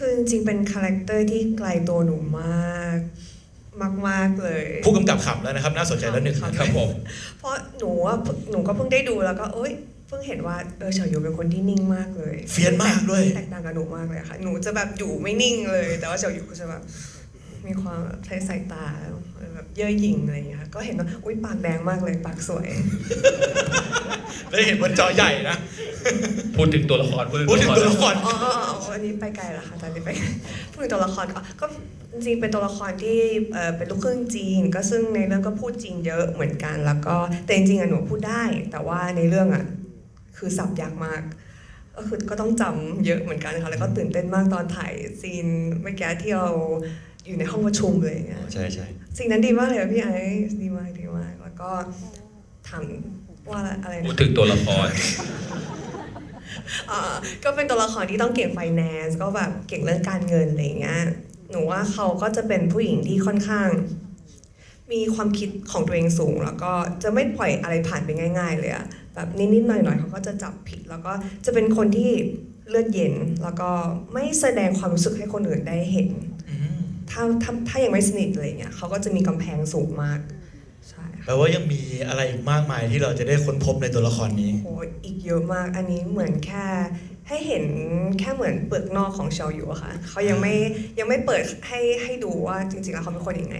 คือจริงๆเป็นคาแรคเตอร์ที่ไกลตัวหนูมาก มาก ๆ เลย ผู้กำกับขำแล้วนะครับ น่าสนใจแล้วหนึ่งครับครับผมเพราะหนูว่าหนูก็เพิ่งได้ดูแล้วก็เอ้ยเพิ่งเห็นว่าเออเฉายูเป็นคนที่นิ่งมากเลยเฟียนมากด้วย แตกต่างกับหนูมากเลยค่ะ หนูจะแบบอยู่ไม่นิ่งเลย แต่ว่าเฉายูก็จะแบบมีความแบบใช้สายตาแบบเย่อหยิ่งอะไรอย่างเงี้ยค่ะก็เห็นว่าอุ้ยปากแดงมากเลยปากสวย ได้เห็นบนจอใหญ่นะ พูดถึงตัวละครพูดถึงตัวละคร อ๋ออ๋ออ๋อ อันนี้ไปไกลแล้วค่ะตอนนี้ไปพูดถึงตัวละครก็ก็จริงๆเป็นตัวละครที่เอ่อเป็นลูกครึ่งจีน ก็ซึ่งในเรื่องก็พูดจีนเยอะเหมือนกัน แล้วก็แต่จริงๆอะหนูพูดได้ แต่ว่าในเรื่องอะคือสับยากมาก ก็คือก็ต้องจำเยอะเหมือนกันค่ะแล้วก็ตื่นเต้นมากตอนถ่ายซีนเมื่อกี้ที่เราอยู่ในห้องประชุมเลยอย่างเงี้ยใช่ใช่สิ่งนั้นดีมากเลยอะพี่ไอ้ดีมากดีมากแล้วก็ถามว่าอะไรนะ พูดถึงตัวละครอ่า ก็เป็นตัวละครที่ต้องเก่งไฟแนนซ์ก็แบบเก่งเรื่องการเงินอะไรอย่างเงี้ยหนูว่าเขาก็จะเป็นผู้หญิงที่ค่อนข้าง มีความคิดของตัวเองสูง แล้วก็จะไม่ปล่อยอะไรผ่านไปง่าย ๆ เลยอะแบบนิดๆหน่อยๆเขาก็จะจับผิด แล้วก็จะเป็นคนที่เลือดเย็น แล้วก็ไม่แสดงความรู้สึกให้คนอื่นได้เห็นอืมถ้าถ้าถ้ายังไม่สนิทอะไรเงี้ยเขาก็จะมีกำแพงสูงมาก ใช่ค่ะแปลว่ายังมีอะไรอีกมากมายที่เราจะได้ค้นพบในตัวละครนี้ โอ้อีกเยอะมากอันนี้เหมือนแค่ให้เห็นแค่เหมือนเปลือกนอกของเชาอยู่อะค่ะเขายังไม่ยังไม่เปิดให้ให้ดูว่าจริงๆแล้วเขาเป็นคนยังไง